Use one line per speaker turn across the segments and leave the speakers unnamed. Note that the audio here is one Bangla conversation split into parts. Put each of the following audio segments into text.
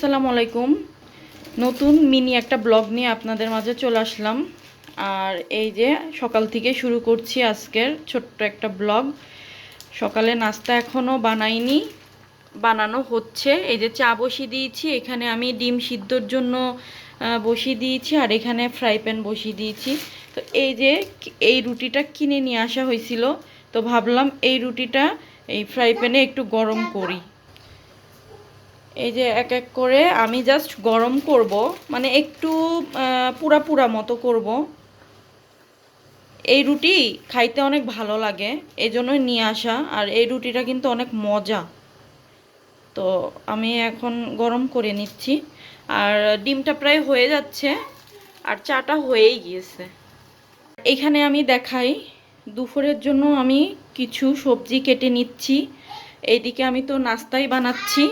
আসসালামু আলাইকুম। নতুন মিনি একটা ব্লগ নিয়ে আপনাদের মাঝে চলে আসলাম। আর এই যে সকাল থেকে শুরু করছি আজকের ছোট্ট একটা ব্লগ। সকালে নাস্তা এখনও বানাইনি, বানানো হচ্ছে। এই যে চা বসিয়ে দিয়েছি, এখানে আমি ডিম সিদ্ধর জন্য বসিয়ে দিয়েছি, আর এখানে ফ্রাই প্যান বসিয়ে দিয়েছি। তো এই যে এই রুটিটা কিনে নিয়ে আসা হয়েছিল, তো ভাবলাম এই রুটিটা এই ফ্রাই প্যানে একটু গরম করি। এই যে এক এক করে আমি জাস্ট গরম করব মানে একটু পুরা পুরা মতো করব। এই রুটি খাইতে অনেক ভালো লাগে এই জন্যই নিয়ে আসা। আর এই রুটিটা কিন্তু অনেক মজা। তো আমি এখন গরম করে নিচ্ছি। আর ডিমটা প্রায় হয়ে যাচ্ছে, আর চাটা হয়েই গিয়েছে। এখানে আমি দেখাই, দুপুরের জন্য আমি কিছু সবজি কেটে নিচ্ছি। এইদিকে আমি তো নাস্তাই বানাচ্ছি।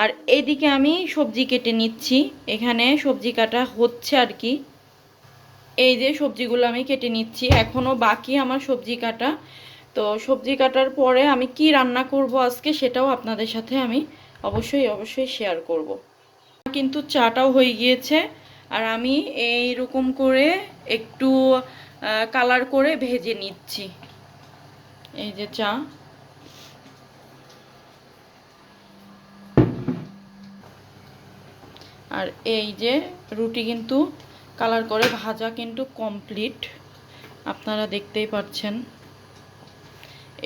আর এইদিকে আমি সবজি কেটে নিচ্ছি। এখানে সবজি কাটা হচ্ছে আর কি। এই যে সবজিগুলো আমি কেটে নিচ্ছি। এখনও বাকি আমার সবজি কাটা। তো সবজি কাটার পরে আমি কি রান্না করব আজকে সেটাও আপনাদের সাথে আমি অবশ্যই অবশ্যই শেয়ার করব। কিন্তু চাটাও হয়ে গিয়েছে। আর আমি এই রকম করে একটু কালার করে ভেজে নিচ্ছি। এই যে চা। আর এই যে রুটি কিন্তু কালার করে ভাজা কিন্তু কমপ্লিট আপনারা দেখতেই পাচ্ছেন।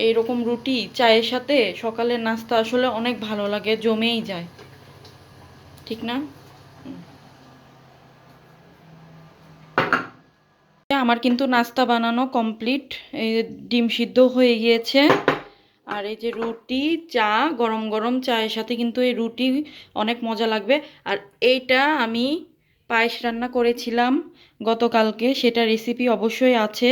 এইরকম রুটি চায়ের সাথে সকালের নাস্তা আসলে অনেক ভালো লাগে, জমেই যায়। ঠিক না? আমার কিন্তু নাস্তা বানানো কমপ্লিট এই ডিম সিদ্ধ হয়ে গিয়েছে। আর এই যে রুটি, চা, গরম গরম চায়ের সাথে কিন্তু এই রুটি অনেক মজা লাগবে। আর এইটা আমি পায়েস রান্না করেছিলাম গতকালকে, সেটা রেসিপি অবশ্যই আছে।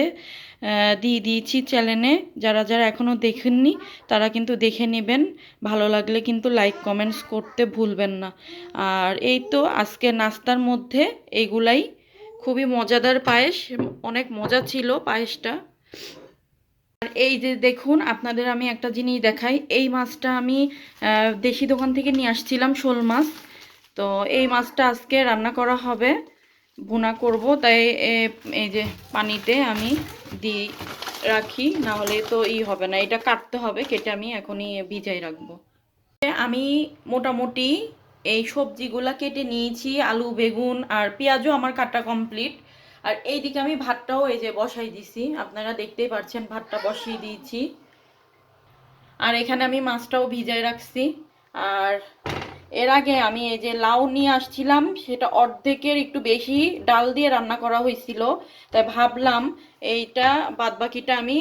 দিয়ে দিয়েছি চ্যানেলে যারা যারা এখনও দেখেননি, তারা কিন্তু দেখে নেবেন। ভালো লাগলে কিন্তু লাইক কমেন্টস করতে ভুলবেন না। আর এই তো আজকে নাস্তার মধ্যে এইগুলাই খুবই মজাদার পায়েস, অনেক মজা ছিল পায়েসটা। আর এই যে দেখুন, আপনাদের আমি একটা জিনিস দেখাই। এই মাছটা আমি দেশি দোকান থেকে নিয়ে আসছিলাম শোল মাছ। তো এই মাছটা আজকে রান্না করা হবে। ভুনা করব, তাই এই যে পানিতে আমি দিই রাখি না হলে তো ই হবে না। এটা কাটতে হবে, কেটে আমি এখনই ভিজাই রাখব। আমি মোটামুটি এই সবজিগুলা কেটে নিয়েছি, আলু, বেগুন আর পেঁয়াজও আমার কাটা কমপ্লিট। আর এইদিকে আমি ভাতটাও এই যে বসাই দিছি। আপনারা দেখতেই পাচ্ছেন ভাতটা বসিয়ে দিয়েছি। আর এখানে আমি মাছটাও ভিজাই রাখছি। আর এর আগে আমি এই যে লাউ নিয়ে আসছিলাম, সেটা অর্ধেকের একটু বেশি ডাল দিয়ে রান্না করা হয়েছিল। তাই ভাবলাম এইটা বাদবাকিটা আমি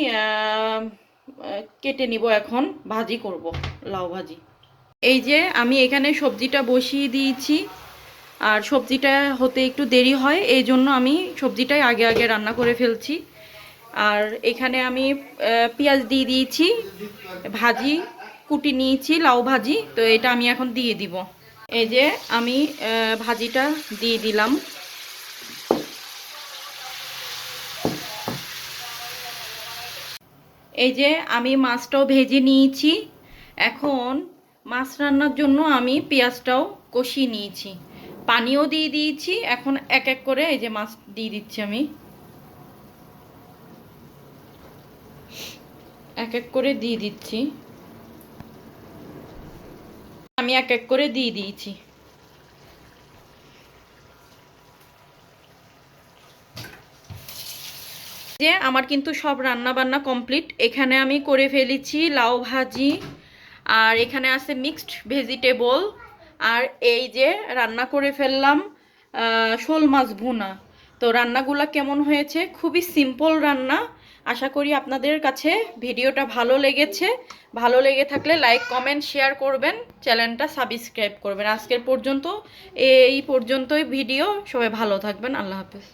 কেটে নিব এখন। ভাজি করব, লাউ ভাজি। এই যে আমি এখানে সবজিটা বসিয়ে দিয়েছি। আর সবজিটা হতে একটু দেরি হয়, এই জন্য আমি সবজিটাই আগে আগে রান্না করে ফেলছি। আর এখানে আমি পেঁয়াজ দিয়ে দিয়েছি, ভাজি, কুটি নিয়েছি, লাউ ভাজি, তো এটা আমি এখন দিয়ে দিব। এই যে আমি ভাজিটা দিয়ে দিলাম। এই যে আমি মাছটাও ভেজে নিয়েছি। এখন মাছ রান্নার জন্য আমি পেঁয়াজটাও কষিয়ে নিয়েছি। পানিও দিয়ে দিয়েছি। এখন এক এক করে এই যে মাছ দিয়ে দিচ্ছি আমি। এক এক করে দিয়ে দিচ্ছি। আমি এক এক করে দিয়ে দিয়েছি। যে আমার কিন্তু সব রান্না বান্না কমপ্লিট। এখানে আমি করে ফেলেছি লাউ ভাজি। আর এখানে আছে মিক্সড ভেজিটেবল আর এই যে রান্না করে ফেললাম শোল মাছ ভুনা। তো রান্নাগুলো কেমন হয়েছে? খুবই সিম্পল রান্না। আশা করি আপনাদের কাছে ভিডিওটা ভালো লেগেছে। ভালো লেগে থাকলে লাইক কমেন্ট শেয়ার করবেন। চ্যানেলটা সাবস্ক্রাইব করবেন। আজকের পর্যন্ত, এই পর্যন্তই ভিডিও। সবাই ভালো থাকবেন। আল্লাহ হাফেজ।